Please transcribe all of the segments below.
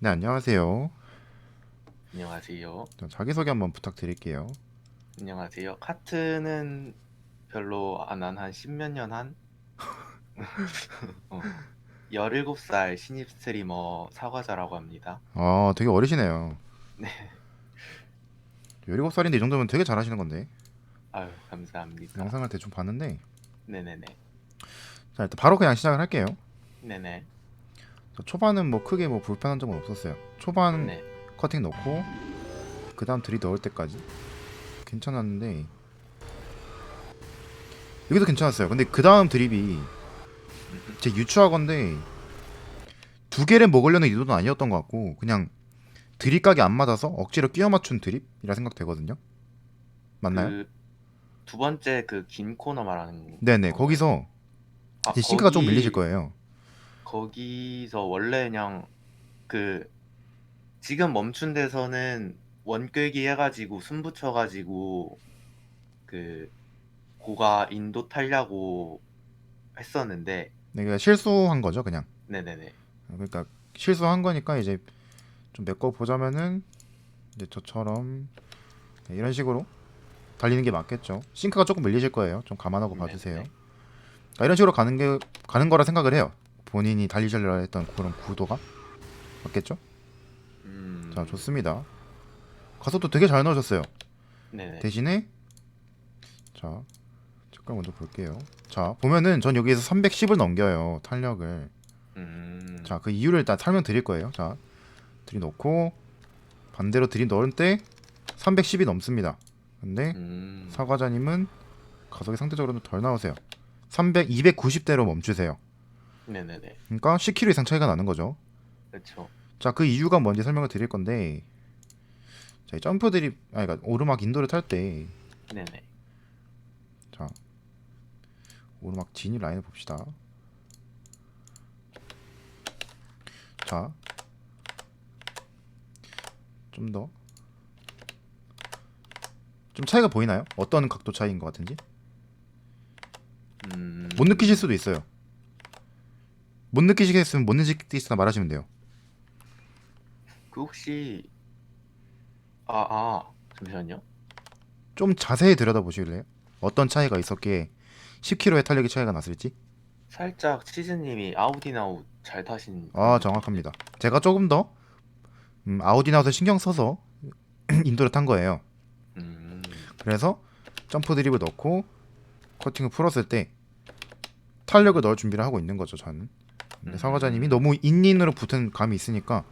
네, 안녕하세요. 안녕하세요. 저 자기소개 한번 부탁드릴게요. 안녕하세요. 카트는 별로 안 한 한 십몇 년 한? 어, 17살 신입 스트리머 사과자라고 합니다. 아, 되게 어리시네요. 네. 17살인데 이 정도면 되게 잘하시는 건데. 아유, 감사합니다. 영상을 대충 봤는데. 네네네. 자, 일단 바로 그냥 시작을 할게요. 네네. 저 초반은 뭐 크게 뭐 불편한 점은 없었어요. 초반 네. 커팅 넣고 그 다음 들이 넣을 때까지 괜찮았는데 여기도 괜찮았어요. 근데 그 다음 드립이 제 유추하건데 두 개를 먹으려는 의도는 아니었던 것 같고 그냥 드립 각이 안 맞아서 억지로 끼워 맞춘 드립이라 생각되거든요. 맞나요? 그 두 번째 그 긴 코너 말하는 네네? 거기서 아, 이제 싱크가 좀 거기- 밀리실 거예요. 거기서 원래 그냥 그 지금 멈춘 데서는 원끌기 해가지고 숨 붙여가지고 그 고가 인도 타려고 했었는데 네, 그러니까 실수한 거죠 그냥. 네네네 그러니까 실수한 거니까 이제 좀 메꿔 보자면은 이제 저처럼 네, 이런 식으로 달리는 게 맞겠죠. 싱크가 조금 밀리실 거예요. 좀 감안하고 네, 봐주세요. 네. 자, 이런 식으로 가는 게 가는 거라 생각을 해요. 본인이 달리시려 했던 그런 구도가 맞겠죠? 음 자 좋습니다. 가속도 되게 잘 넣으셨어요. 네네 대신에 자 잠깐 먼저 볼게요. 자 보면은 전 여기에서 310을 넘겨요 탄력을. 음 자, 그 이유를 일단 설명 드릴 거예요. 자, 들이 넣고 반대로 들이 넣을 때 310이 넘습니다. 근데 음 사과자님은 가속이 상대적으로 덜 나오세요. 300, 290대로 멈추세요. 네네네 그러니까 10km 이상 차이가 나는 거죠. 그렇죠 자, 그 이유가 뭔지 설명을 드릴 건데, 자, 이 점프 드립, 아, 그러니까 오르막 인도를 탈 때, 네네 자, 오르막 진입 라인을 봅시다. 자, 좀 더. 좀 차이가 보이나요? 어떤 각도 차이인 것 같은지? 음 못 느끼실 수도 있어요. 못 느끼시겠으면 못 느끼겠으나 말하시면 돼요. 그 혹시 아 아 잠시만요 좀 자세히 들여다보시길래요? 어떤 차이가 있었기에 10km의 탄력의 차이가 났을지? 살짝 치즈님이 아웃인아웃 잘 타신 아 정확합니다. 제가 조금 더 음, 아웃인아웃을 신경 써서 인도를 탄 거예요. 음 그래서 점프 드립을 넣고 커팅을 풀었을 때 탄력을 넣을 준비를 하고 있는 거죠. 저는. 근데 음. 사과자님이 너무 인인으로 붙은 감이 있으니까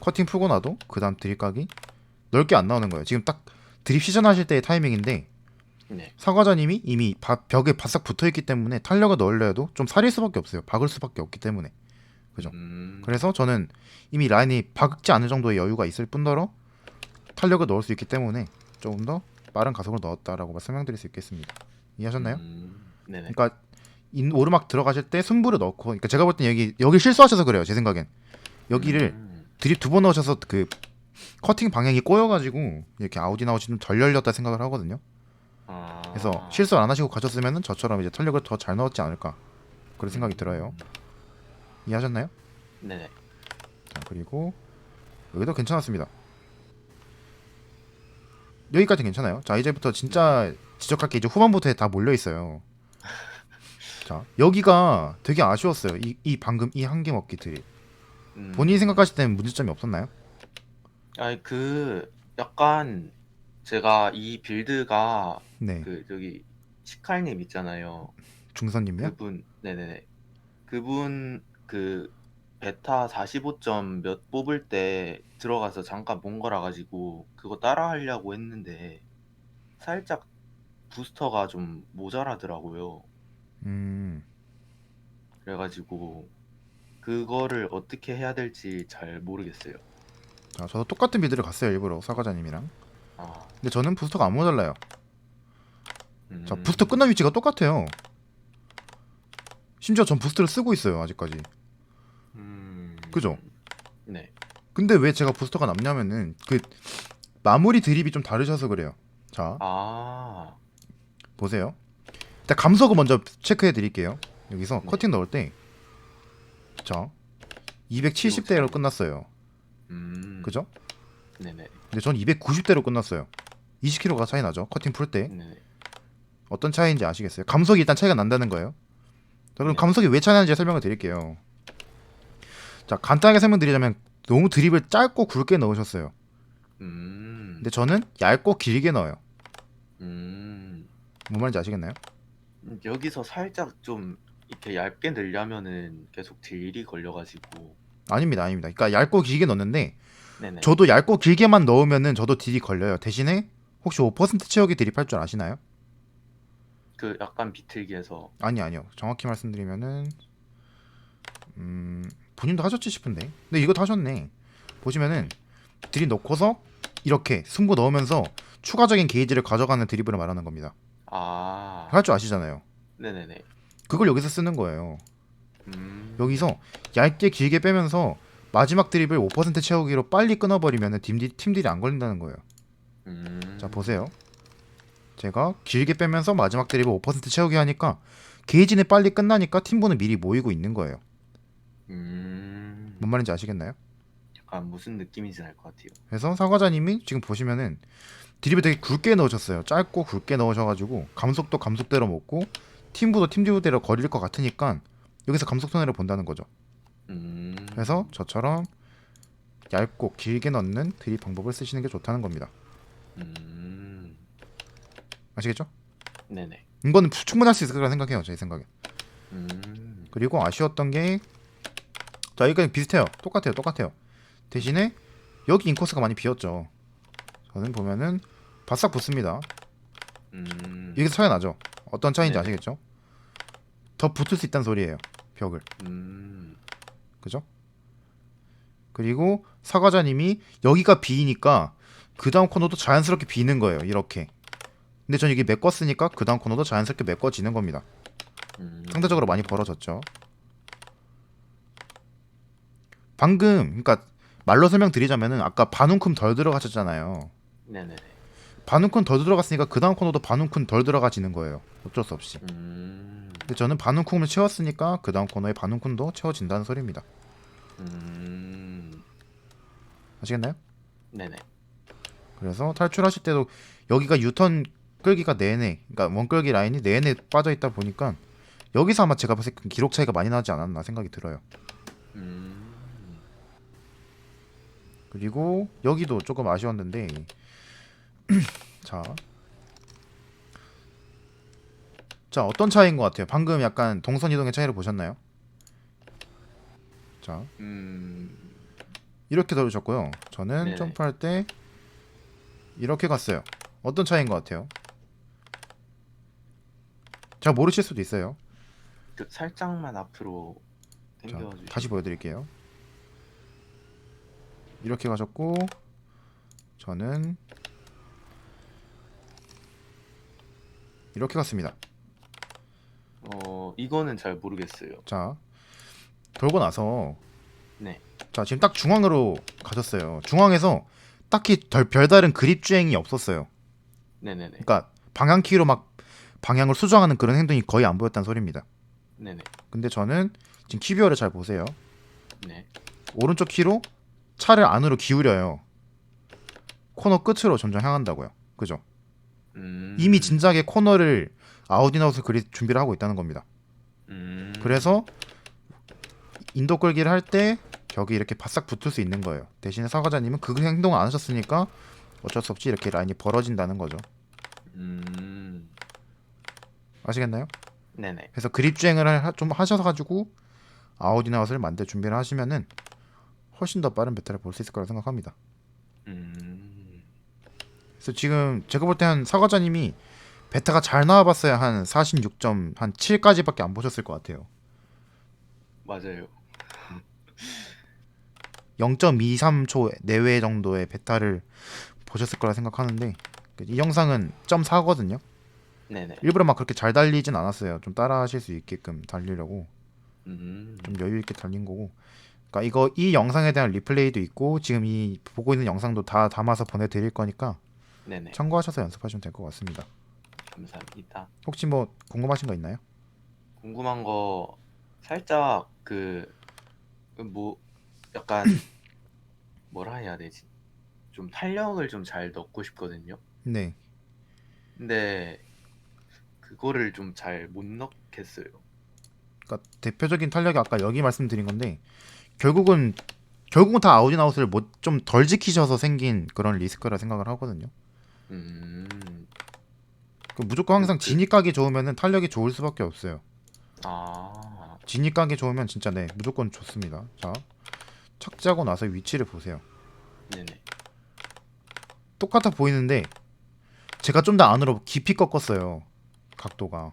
커팅 풀고 나도 그 다음 드립각이 넓게 안 나오는 거예요. 지금 딱 드립 시전하실 때의 타이밍인데 네 사과자님이 이미 바- 벽에 바싹 붙어 있기 때문에 탄력을 넣으려 해도 좀 살릴 수밖에 없어요. 박을 수밖에 없기 때문에. 그죠? 음 그래서 저는 이미 라인이 박지 않을 정도의 여유가 있을 뿐더러 탄력을 넣을 수 있기 때문에 조금 더 빠른 가속을 넣었다라고 설명드릴 수 있겠습니다. 이해하셨나요? 음, 네네. 그러니까 인, 오르막 들어가실 때 승부를 넣고, 그러니까 제가 볼 땐 여기 여기 실수하셔서 그래요. 제 생각엔 여기를 음, 드립 두 번 넣으셔서 그 커팅 방향이 꼬여가지고 이렇게 아웃이 좀덜 열렸다 생각을 하거든요. 아, 그래서 실수 안 하시고 가셨으면은 저처럼 이제 탄력을 더 잘 넣었지 않을까 그런 생각이 들어요. 이해하셨나요? 네네. 자 그리고 여기도 괜찮았습니다. 여기까지 괜찮아요. 자 이제부터 진짜 지적할 게 이제 후반부터에 다 몰려 있어요. 자 여기가 되게 아쉬웠어요. 이, 이 방금 이 한 개 먹기 드립. 음, 본인이 생각하실 때는 문제점이 없었나요? 아니 그 약간 제가 이 빌드가 네 그 저기 시칼님 있잖아요. 중선님이요? 그분 네네네. 그분 그 베타 45점 몇 뽑을 때 들어가서 잠깐 본 거라 가지고 그거 따라 하려고 했는데 살짝 부스터가 좀 모자라더라고요. 음 그래가지고 그거를 어떻게 해야 될지 잘 모르겠어요. 자 저도 똑같은 비드를 갔어요 일부러 사과자님이랑. 아, 근데 저는 부스터가 안 모자라요. 음, 자 부스터 끝난 위치가 똑같아요. 심지어 전 부스터를 쓰고 있어요 아직까지. 음, 그죠? 네. 근데 왜 제가 부스터가 남냐면은 그 마무리 드립이 좀 다르셔서 그래요. 자 아, 보세요. 일단 감속을 먼저 체크해 드릴게요. 여기서 네. 커팅 넣을 때, 자 270대로 끝났어요. 음. 그죠? 네네. 근데 전 290대로 끝났어요. 20kg가 차이 나죠. 커팅 풀 때. 네네. 어떤 차이인지 아시겠어요? 감속이 일단 차이가 난다는 거예요. 자, 그럼 네. 감속이 왜 차이 나는지 설명을 드릴게요. 자, 간단하게 설명드리자면 너무 드립을 짧고 굵게 넣으셨어요. 음. 근데 저는 얇고 길게 넣어요. 음. 뭔 말인지 아시겠나요? 여기서 살짝 좀 이렇게 얇게 넣으려면은 계속 딜이 걸려가지고. 아닙니다, 아닙니다. 그러니까 얇고 길게 넣는데 네네. 저도 얇고 길게만 넣으면은 저도 딜이 걸려요. 대신에 혹시 5% 채우기 드립할 줄 아시나요? 그 약간 비틀기에서. 아니 아니요. 정확히 말씀드리면은 음 본인도 하셨지 싶은데. 근데 이것도 하셨네. 보시면은 드립 넣고서 이렇게 승부 넣으면서 추가적인 게이지를 가져가는 드리블을 말하는 겁니다. 아. 할 줄 아시잖아요. 네네네. 그걸 여기서 쓰는 거예요. 음. 여기서 얇게 길게 빼면서 마지막 드립을 5% 채우기로 빨리 끊어버리면 팀딜, 팀딜이 안 걸린다는 거예요. 음. 자 보세요. 제가 길게 빼면서 마지막 드립을 5% 채우기 하니까 게이지는 빨리 끝나니까 팀분은 미리 모이고 있는 거예요. 음. 뭔 말인지 아시겠나요? 약간 무슨 느낌인지 알 것 같아요. 그래서 사과자님이 지금 보시면은 드립을 되게 굵게 넣으셨어요. 짧고 굵게 넣으셔가지고 감속도 감속대로 먹고 팀부도 팀부대로 거릴 것 같으니까 여기서 감속 손해를 본다는 거죠. 음. 그래서 저처럼 얇고 길게 넣는 드립 방법을 쓰시는 게 좋다는 겁니다. 음. 아시겠죠? 네네. 이거는 충분할 수 있을 거라 생각해요. 제 생각에. 음. 그리고 아쉬웠던 게 자, 이거 비슷해요. 똑같아요. 똑같아요. 대신에 여기 인코스가 많이 비었죠. 저는 보면은 바싹 붙습니다. 음. 여기서 차이 나죠. 어떤 차이인지 네. 아시겠죠? 더 붙을 수 있다는 소리예요. 벽을. 음. 그죠? 그리고 사과자님이 여기가 비니까 그 다음 코너도 자연스럽게 비는 거예요. 이렇게. 근데 전 이게 메꿨으니까 그 다음 코너도 자연스럽게 메꿔지는 겁니다. 음. 상대적으로 많이 벌어졌죠. 방금 그러니까 말로 설명드리자면은 아까 반움큼 덜 들어가셨잖아요. 네네네. 반움큼 덜 들어갔으니까 그 다음 코너도 반움큼 덜 들어가지는 거예요. 어쩔 수 없이. 음. 근데 저는 반움큼을 채웠으니까 그 다음 코너에 반움큼도 채워진다는 소리입니다. 음. 아시겠나요? 네네. 그래서 탈출하실 때도 여기가 유턴 끌기가 내내 그러니까 원끌기 라인이 내내 빠져 있다 보니까 여기서 아마 제가 봤을 때 기록 차이가 많이 나지 않았나 생각이 들어요. 음. 그리고 여기도 조금 아쉬웠는데 자. 자, 어떤 차이인 것 같아요? 방금 약간 동선 이동의 차이를 보셨나요? 자, 음. 이렇게 돌으셨고요. 저는 네네. 점프할 때 이렇게 갔어요. 어떤 차이인 것 같아요? 잘 모르실 수도 있어요. 그 살짝만 앞으로 자, 당겨주시. 다시 보여드릴게요. 이렇게 가셨고 저는 이렇게 갔습니다. 어 이거는 잘 모르겠어요. 자 돌고 나서 네. 자 지금 딱 중앙으로 가셨어요. 중앙에서 딱히 덜, 별다른 그립 주행이 없었어요. 네네네. 그러니까 방향 키로 막 방향을 수정하는 그런 행동이 거의 안 보였다는 소리입니다. 네네. 근데 저는 지금 키비어를 잘 보세요. 네. 오른쪽 키로 차를 안으로 기울여요. 코너 끝으로 점점 향한다고요. 그죠? 음. 이미 진작에 코너를 아웃인아웃을 그리 준비를 하고 있다는 겁니다. 음. 그래서 인도 끌기를 할 때 벽이 이렇게 바싹 붙을 수 있는 거예요. 대신에 사과자님은 그 행동을 안 하셨으니까 어쩔 수 없이 이렇게 라인이 벌어진다는 거죠. 음. 아시겠나요? 네네. 그래서 그립 주행을 하- 좀 하셔서 가지고 아웃인아웃을 만들 준비를 하시면은 훨씬 더 빠른 베타를 볼수 있을 거라 생각합니다. 음. 그래서 지금 제가 볼 때 한 사과자님이 베타가 잘 나와봤어야 한 46점 한 7까지밖에 안 보셨을 것 같아요. 맞아요. 0.23초 내외 정도의 베타를 보셨을 거라 생각하는데 이 영상은 0.4거든요. 네네. 일부러 막 그렇게 잘 달리진 않았어요. 좀 따라하실 수 있게끔 달리려고 음. 좀 여유 있게 달린 거고. 그러니까 이거 이 영상에 대한 리플레이도 있고 지금 이 보고 있는 영상도 다 담아서 보내드릴 거니까 네네. 참고하셔서 연습하시면 될 것 같습니다. 감사합니다. 혹시 뭐 궁금하신 거 있나요? 궁금한 거 살짝 그 뭐 약간 뭐라 해야 되지? 좀 탄력을 좀 잘 넣고 싶거든요. 네. 근데 그거를 좀 잘 못 넣겠어요. 그러니까 대표적인 탄력이 아까 여기 말씀드린 건데 결국은 결국은 다 아웃인 아웃을 못 좀 덜 지키셔서 생긴 그런 리스크라 생각을 하거든요. 음, 그 무조건 항상 진입 각이 좋으면은 탄력이 좋을 수밖에 없어요. 아, 진입 각이 좋으면 진짜 네 무조건 좋습니다. 자 착지하고 나서 위치를 보세요. 네네. 똑같아 보이는데 제가 좀 더 안으로 깊이 꺾었어요. 각도가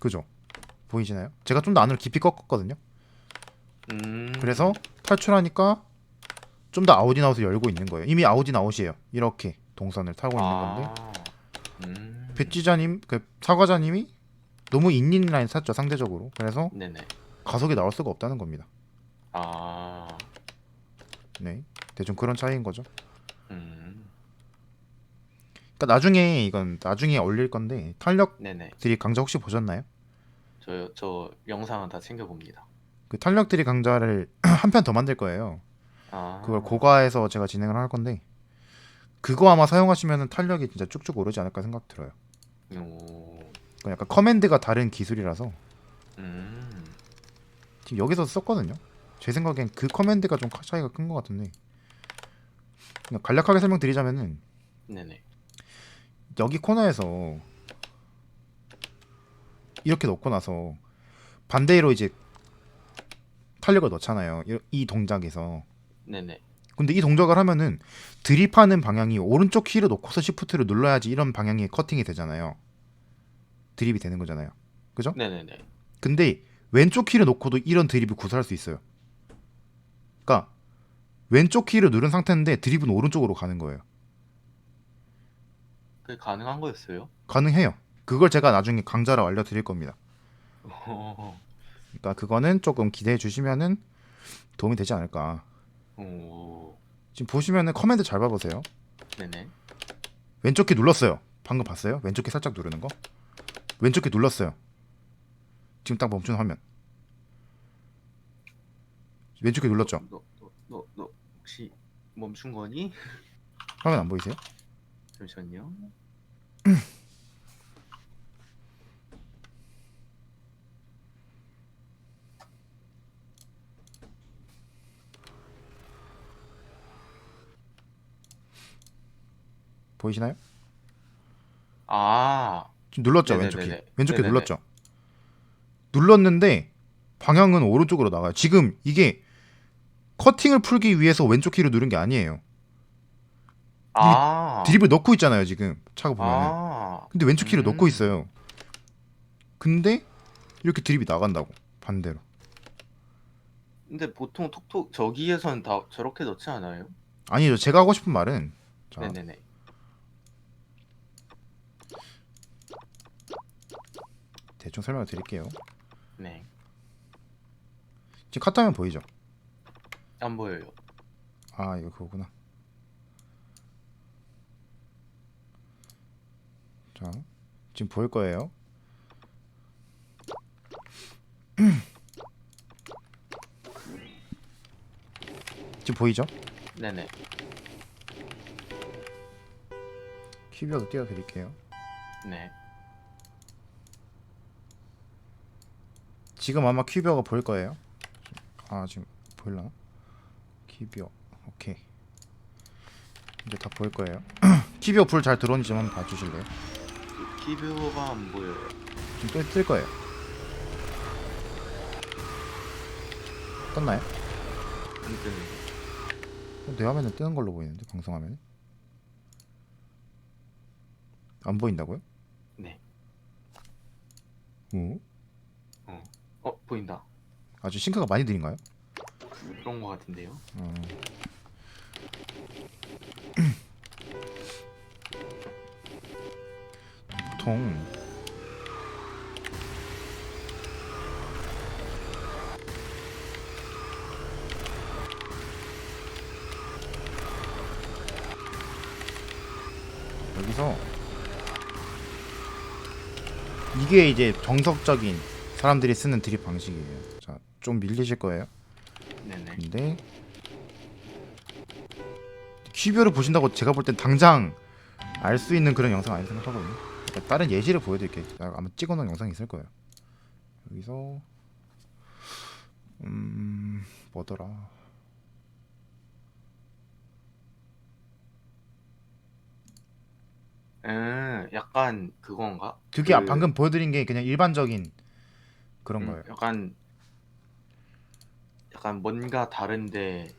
그죠? 보이시나요? 제가 좀 더 안으로 깊이 꺾었거든요. 음, 그래서 탈출하니까 좀 더 아웃인 아웃을 열고 있는 거예요. 이미 아웃인 아웃이에요. 이렇게 동선을 타고 있는 건데 아, 음, 배지자님, 그 사과자님이 너무 인인 라인 샀죠 상대적으로. 그래서 네네. 가속이 나올 수가 없다는 겁니다. 아, 네, 대충 그런 차이인 거죠. 음, 그러니까 나중에 이건 나중에 올릴 건데 탄력 네네. 드립 강좌 혹시 보셨나요? 저, 저 영상은 다 챙겨 봅니다. 그 탄력 드립 강좌를 한 편 더 만들 거예요. 아, 그걸 고가에서 제가 진행을 할 건데 그거 아마 사용하시면은 탄력이 진짜 쭉쭉 오르지 않을까 생각 들어요. 오, 그건 약간 커맨드가 다른 기술이라서 음, 지금 여기서 썼거든요. 제 생각엔 그 커맨드가 좀 차이가 큰 것 같은데 그냥 간략하게 설명드리자면은 네네. 여기 코너에서 이렇게 넣고 나서 반대로 이제 탄력을 넣잖아요. 이, 이 동작에서 네네. 근데 이 동작을 하면은 드립하는 방향이 오른쪽 키를 놓고서 시프트를 눌러야지 이런 방향의 커팅이 되잖아요. 드립이 되는 거잖아요. 그죠? 네네네. 근데 왼쪽 키를 놓고도 이런 드립을 구사할 수 있어요. 그러니까 왼쪽 키를 누른 상태인데 드립은 오른쪽으로 가는 거예요. 그게 가능한 거였어요? 가능해요. 그걸 제가 나중에 강좌로 알려드릴 겁니다. 오, 그러니까 그거는 조금 기대해 주시면은 도움이 되지 않을까. 오, 지금 보시면은 커맨드 잘 봐보세요. 네네. 왼쪽 키 눌렀어요. 방금 봤어요? 왼쪽 키 살짝 누르는 거? 왼쪽 키 눌렀어요. 지금 딱 멈춘 화면. 왼쪽 키 눌렀죠? 너, 너, 너, 너 혹시 멈춘 거니? 화면 안 보이세요? 잠시만요. 보이시나요? 아, 지금 눌렀죠 네네네네. 왼쪽 키. 왼쪽 키 네네네. 눌렀죠. 눌렀는데 방향은 오른쪽으로 나가요. 지금 이게 커팅을 풀기 위해서 왼쪽 키를 누른 게 아니에요. 아, 드립을 넣고 있잖아요 지금 차가 보면 은. 아, 근데 왼쪽 키를 음. 넣고 있어요. 근데 이렇게 드립이 나간다고 반대로. 근데 보통 톡톡 저기에선 다 저렇게 넣지 않아요? 아니죠. 제가 하고 싶은 말은 자, 네네네. 대충 설명을 드릴게요. 네, 지금 카타면 보이죠? 안 보여요. 아 이거 그거구나. 자 지금 보일 거예요. 지금 보이죠? 네네. 큐비어도 띄워드릴게요. 네. 지금 아마 큐비어가 보일 거예요. 아 지금 보일라나? 큐비어 오케이 이제 다 보일 거예요. 큐비어 불 잘 들어오는지 좀 한번 봐주실래요? 그 키뷰가 안 보여요. 지금 뜰, 뜰 거예요. 떴나요? 안. 어, 내 화면은 뜨는 걸로 보이는데 방송 화면은 안 보인다고요? 네. 오? 어, 보인다. 아주 싱크가 많이 느린가요? 그런 거 같은데요. 어. 보통 여기서 이게 이제 정석적인 사람들이 쓰는 드립 방식이에요. 자, 좀 밀리실 거예요. 네네. 근데 휘벼를 보신다고 제가 볼 땐 당장 알 수 있는 그런 영상 아니라 생각하거든요. 그러니까 다른 예시를 보여드릴게요. 아마 찍어놓은 영상이 있을 거예요. 여기서 음 뭐더라? 음, 약간 그건가? 그게 그- 방금 보여드린 게 그냥 일반적인 그런 음, 거예요. 약간 약간 뭔가 다른데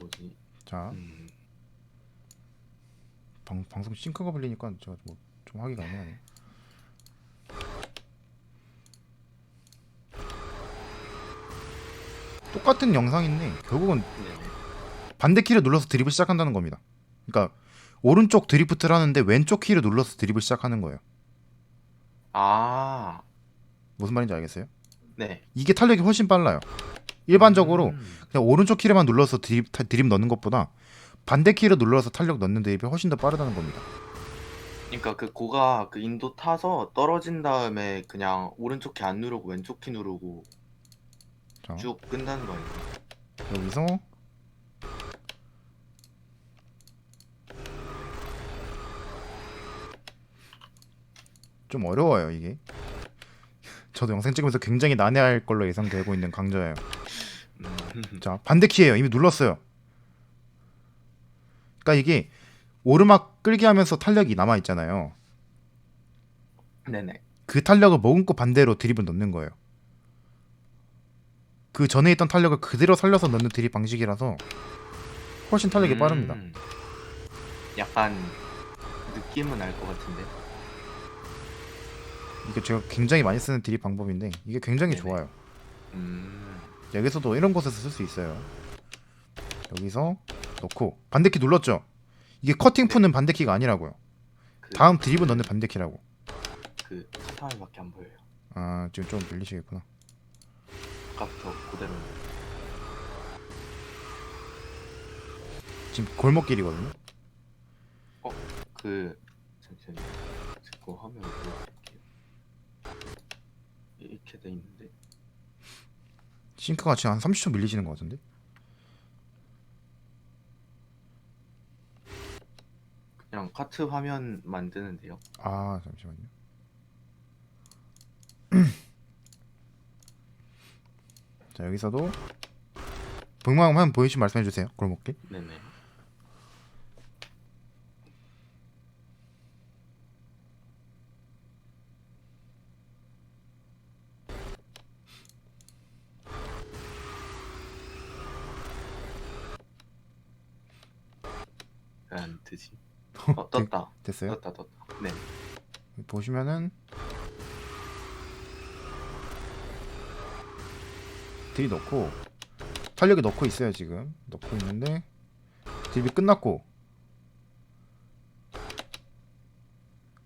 뭐지? 자 음, 방, 방송 싱크가 걸리니까 제가 뭐 좀 하기가 애매하네. 똑같은 영상인데 결국은 네네. 반대 키를 눌러서 드립을 시작한다는 겁니다. 그러니까 오른쪽 드리프트를 하는데 왼쪽 키를 눌러서 드립을 시작하는 거예요. 아, 무슨 말인지 알겠어요? 네. 이게 탄력이 훨씬 빨라요. 일반적으로 음, 그냥 오른쪽 키를만 눌러서 드립, 타- 드립 넣는 것보다 반대 키를 눌러서 탄력 넣는 드립이 훨씬 더 빠르다는 겁니다. 그러니까 그 고가 그 인도 타서 떨어진 다음에 그냥 오른쪽 키 안 누르고 왼쪽 키 누르고 자, 쭉 끈다는 거 아니에요? 여기서 좀 어려워요 이게. 저도 영상 찍으면서 굉장히 난해할 걸로 예상되고 있는 강좌예요. 음, 자 반대 키예요. 이미 눌렀어요. 그러니까 이게 오르막 끌기 하면서 탄력이 남아 있잖아요. 네네. 그 탄력을 머금고 반대로 드립을 넣는 거예요. 그 전에 있던 탄력을 그대로 살려서 넣는 드립 방식이라서 훨씬 탄력이 음, 빠릅니다. 약간 느낌은 알 것 같은데. 이게 제가 굉장히 많이 쓰는 드립 방법인데 이게 굉장히 네네. 좋아요. 음, 여기서도 이런 곳에서 쓸 수 있어요. 여기서 넣고 반대키 눌렀죠. 이게 커팅 푸는 반대키가 아니라고요. 그, 다음 드립을 넣는 반대키라고. 그 카타임밖에 안 보여요. 아 지금 좀 밀리시겠구나. 아까부터 그대로. 지금 골목길이거든요. 그 잠시만요. 제거 화면 보여드릴게요. 이렇게 돼 있는데. 싱크가 지금 한 30초 밀리시는 것 같은데. 그냥 카트 화면 만드는데요. 아 잠시만요. 자 여기서도 복망 한번 보이시면 말씀해 주세요. 골목길. 네네. 안 뜨지. 어 떴다. 됐어요? 떴다 떴다. 네. 보시면은 들이 넣고 탄력이 넣고 있어요 지금 넣고 있는데 드립이 끝났고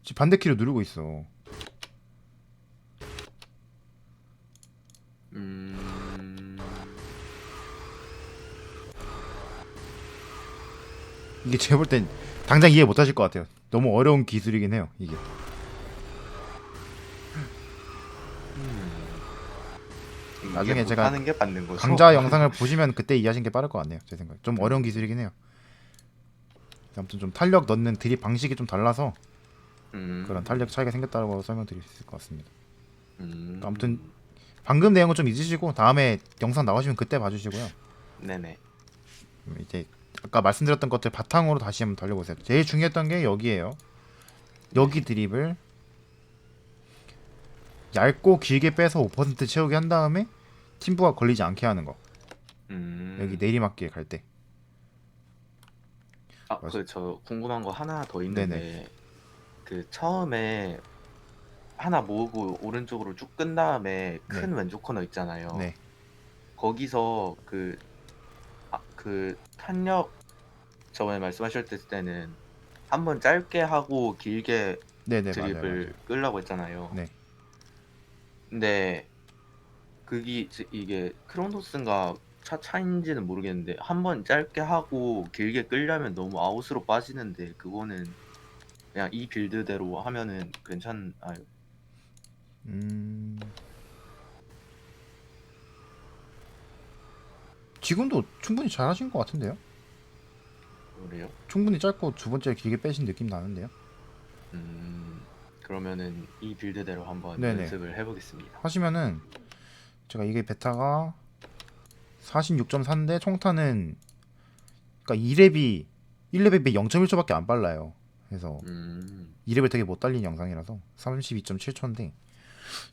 지금 반대 키를 누르고 있어 이게 제가 볼 땐 당장 이해 못 하실 것 같아요 너무 어려운 기술이긴 해요 이게 나중에 제가 하는 게 맞는 거죠. 강좌 영상을 보시면 그때 이해하신 게 빠를 것 같네요 제 생각에 좀 어려운 기술이긴 해요 아무튼 좀 탄력 넣는 드립 방식이 좀 달라서 음. 그런 탄력 차이가 생겼다고 설명드릴 수 있을 것 같습니다. 음. 아무튼 방금 내용은 좀 잊으시고 다음에 영상 나오시면 그때 봐주시고요. 네네. 음, 이제 아까 말씀드렸던 것들 바탕으로 다시 한번 달려보세요. 제일 중요했던 게 여기에요. 여기 드립을 얇고 길게 빼서 5% 채우게 한 다음에 팀부가 걸리지 않게 하는 거. 음. 여기 내리막길 갈 때. 아, 그저 궁금한 거 하나 더 있는데 네네. 그 처음에 하나 모으고 오른쪽으로 쭉 끈 다음에 큰 왼쪽 코너 있잖아요. 네. 거기서 그, 아, 그 탄력 저번에 말씀하셨을 때는 한 번 짧게 하고 길게 네네 맞아요. 드립을 맞아요. 끌라고 했잖아요. 네. 근데 그게 지- 이게 크로노스인가 차 차인지는 모르겠는데 한 번 짧게 하고 길게 끌려면 너무 아웃으로 빠지는데 그거는 그냥 이 빌드대로 하면은 괜찮아요. 음. 지금도 충분히 잘하신 것 같은데요? 그래요? 충분히 짧고 두 번째 길게 빼신 느낌 나는데요? 음 그러면은 이 빌드대로 한번 네네. 연습을 해보겠습니다. 하시면은 제가 이게 베타가 46.4인데 총탄은 그러니까 2렙이 1렙이 0.1초밖에 안 빨라요. 그래서 음 2렙을 되게 못 달린 영상이라서 32.7초인데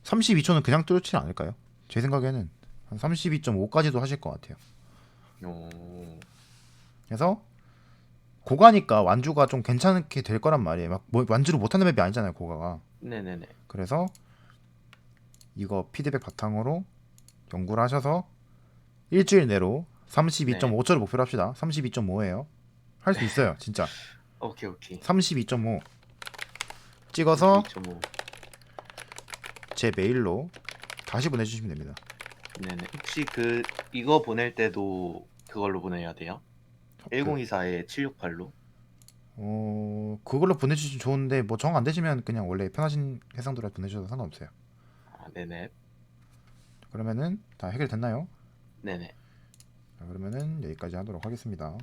32초는 그냥 뚫지 않을까요? 제 생각에는 한 32.5까지도 하실 것 같아요. 오. 그래서 고가니까 완주가 좀 괜찮게 될 거란 말이에요. 막 뭐 완주를 못하는 맵이 아니잖아요, 고가가. 네네네. 그래서 이거 피드백 바탕으로 연구를 하셔서 일주일 내로 32.5초를 목표로 합시다. 32.5예요. 할 수 있어요, 진짜. 오케이 오케이. 32.5 찍어서 2.5. 제 메일로 다시 보내주시면 됩니다. 네네. 혹시 그 이거 보낼 때도 그걸로 보내야 돼요? 1024에 768로? 어 그걸로 보내주시면 좋은데 뭐 정 안 되시면 그냥 원래 편하신 해상도로 보내주셔도 상관없어요. 아, 네네. 그러면은 다 해결됐나요? 네네. 자, 그러면은 여기까지 하도록 하겠습니다.